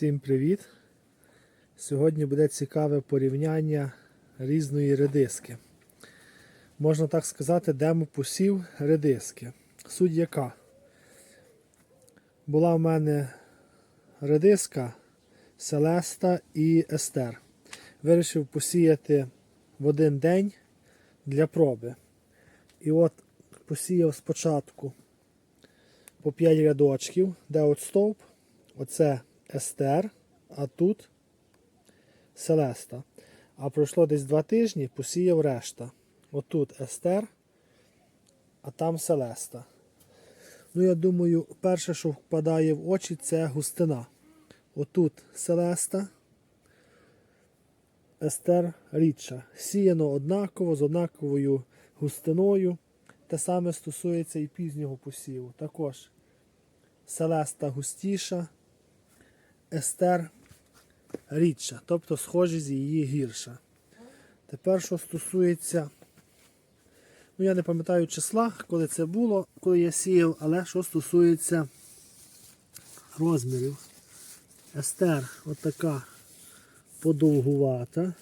Всім привіт! Сьогодні буде цікаве порівняння різної редиски. Можна так сказати, демо посів редиски. Суть яка? Була в мене редиска Селеста і Естер. Вирішив посіяти в один день для проби. І от посіяв спочатку по 5 рядочків, де от стовп, оце Естер, а тут Селеста. А пройшло десь два тижні, посіяв решта. Отут Естер, а там Селеста. Ну, я думаю, перше, що впадає в очі, це густина. Отут Селеста, Естер рідша. Сіяно однаково, з однаковою густиною. Те саме стосується і пізнього посіву. Також Селеста густіша, Естер рідша, тобто схожість її гірша. Тепер, що стосується, ну я не пам'ятаю числа, коли це було, коли я сіяв, але що стосується розмірів. Естер отака подовгувата.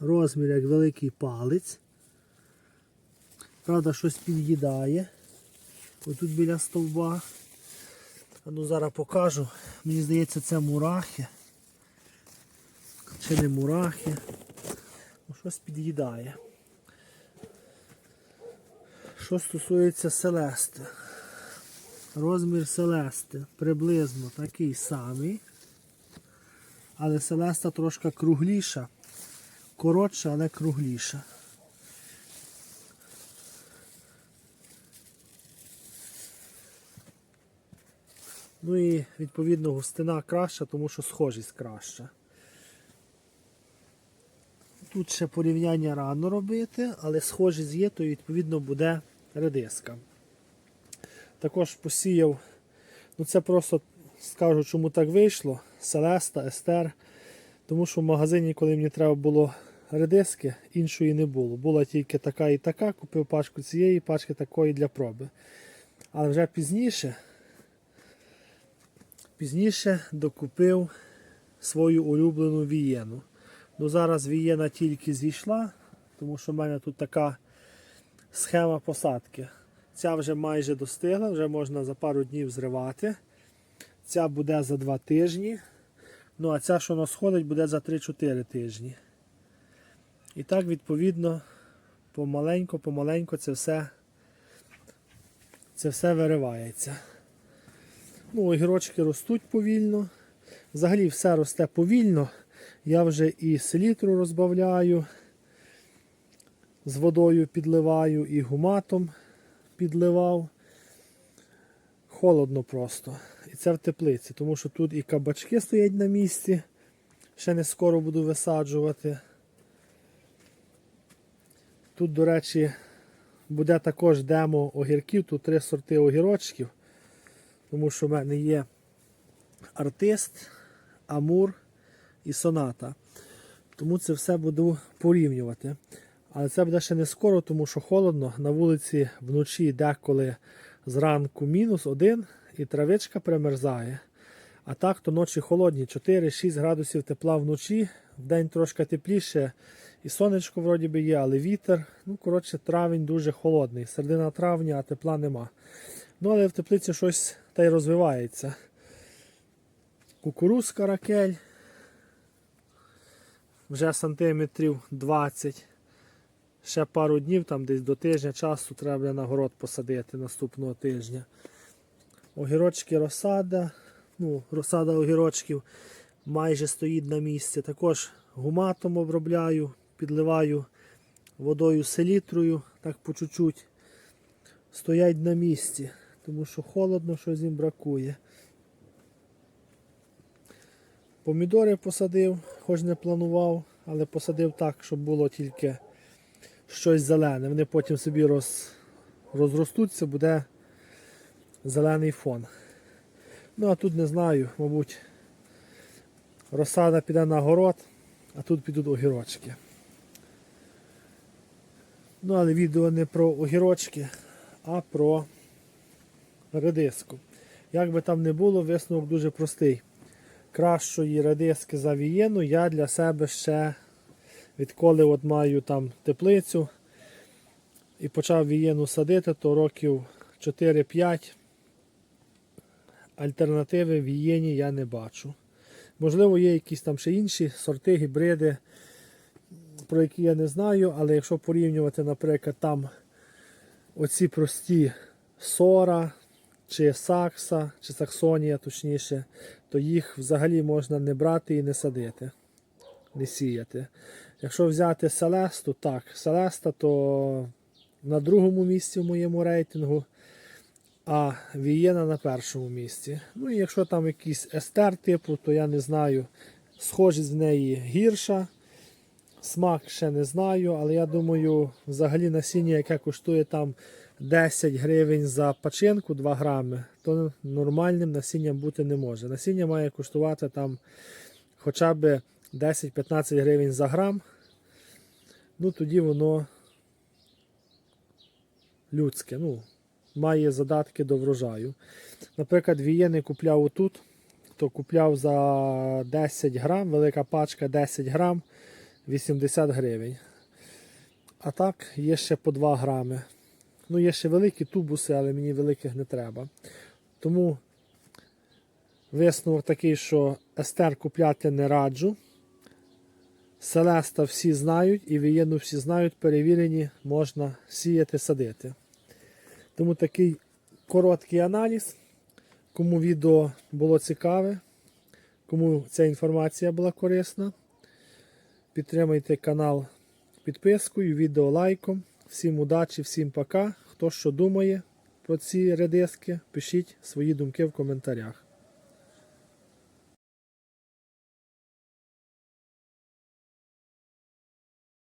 Розмір як великий палець. Правда, щось під'їдає. Отут біля стовба. А ну зараз покажу. Мені здається, це мурахи. Чи не мурахи. Ну, щось під'їдає. Що стосується Селести. Розмір Селести приблизно такий самий. Але Селеста трошки кругліша. Коротша, але кругліша. Ну і відповідно густина краща, тому що схожість краща. Тут ще порівняння рано робити, але схожість є, то відповідно буде редиска. Також посіяв, ну це просто скажу, чому так вийшло. Селеста, Естер. Тому що в магазині, коли мені треба було редиски, іншої не було. Була тільки така і така, купив пачку цієї, пачки такої для проби. Але вже пізніше. Пізніше докупив свою улюблену вієну. Ну Зараз вієна тільки зійшла, тому що в мене тут така схема посадки. Ця вже майже достигла, вже можна за пару днів зривати. Ця буде за 2 тижні. Ну а ця, що нас сходить, буде за 3-4 тижні. І так, відповідно, помаленько, помаленько це все, це все виривається. Ну, огірочки ростуть повільно. Взагалі все росте повільно. Я вже і селітру розбавляю, з водою підливаю, і гуматом підливав. Холодно просто. І це в теплиці, тому що тут і кабачки стоять на місці. Ще не скоро буду висаджувати. Тут, до речі, буде також демо огірків, тут три сорти огірочків. Тому що в мене є артист, амур і соната. Тому це все буду порівнювати. Але це буде ще не скоро, тому що холодно. На вулиці вночі деколи зранку мінус один і травичка примерзає. А так то ночі холодні, 4-6 градусів тепла вночі, в день трошки тепліше. І сонечко вроді би є, але вітер. Ну, коротше, травень дуже холодний. Середина травня, а тепла нема. Ну, але в теплиці щось та й розвивається. Кукурузка ракель. Вже сантиметрів 20. Ще пару днів, там десь до тижня часу треба на город посадити наступного тижня. Огірочки розсада. Ну, розсада огірочків майже стоїть на місці. Також гуматом обробляю, підливаю водою селітрою, так по чуть-чуть. Стоять на місці тому що холодно, щось їм бракує. Помідори посадив, хоч не планував, але посадив так, щоб було тільки щось зелене. Вони потім собі роз, розростуться, буде зелений фон. Ну, а тут не знаю, мабуть, розсада піде на город, а тут підуть огірочки. Ну, але відео не про огірочки, а про редиску. Як би там не було, висновок дуже простий. Кращої редиски за вієну я для себе ще відколи от маю там теплицю і почав вієну садити, то років 4-5 альтернативи вієні я не бачу. Можливо, є якісь там ще інші сорти, гібриди, про які я не знаю, але якщо порівнювати, наприклад, там оці прості сора, чи сакса, чи саксонія, точніше, то їх взагалі можна не брати і не садити, не сіяти. Якщо взяти Селесту, так, Селеста то на другому місці в моєму рейтингу, а Вієна на першому місці. Ну і якщо там якийсь естер типу, то я не знаю, схожість в неї гірша. Смак ще не знаю, але я думаю, взагалі насіння, яке коштує там 10 гривень за пачинку 2 грами, то нормальним насінням бути не може. Насіння має коштувати там хоча б 10-15 гривень за грам. Ну тоді воно людське, ну, має задатки до врожаю. Наприклад, вієни купляв отут, то купляв за 10 грам, велика пачка 10 грам 80 гривень. А так, є ще по 2 грами. Ну, є ще великі тубуси, але мені великих не треба. Тому висновок такий, що естер купляти не раджу. Селеста всі знають і вієну всі знають, перевірені, можна сіяти, садити. Тому такий короткий аналіз. Кому відео було цікаве, кому ця інформація була корисна, підтримайте канал підпискою, відео лайком. Всім удачі, всім пока. Хто що думає про ці редиски, пишіть свої думки в коментарях.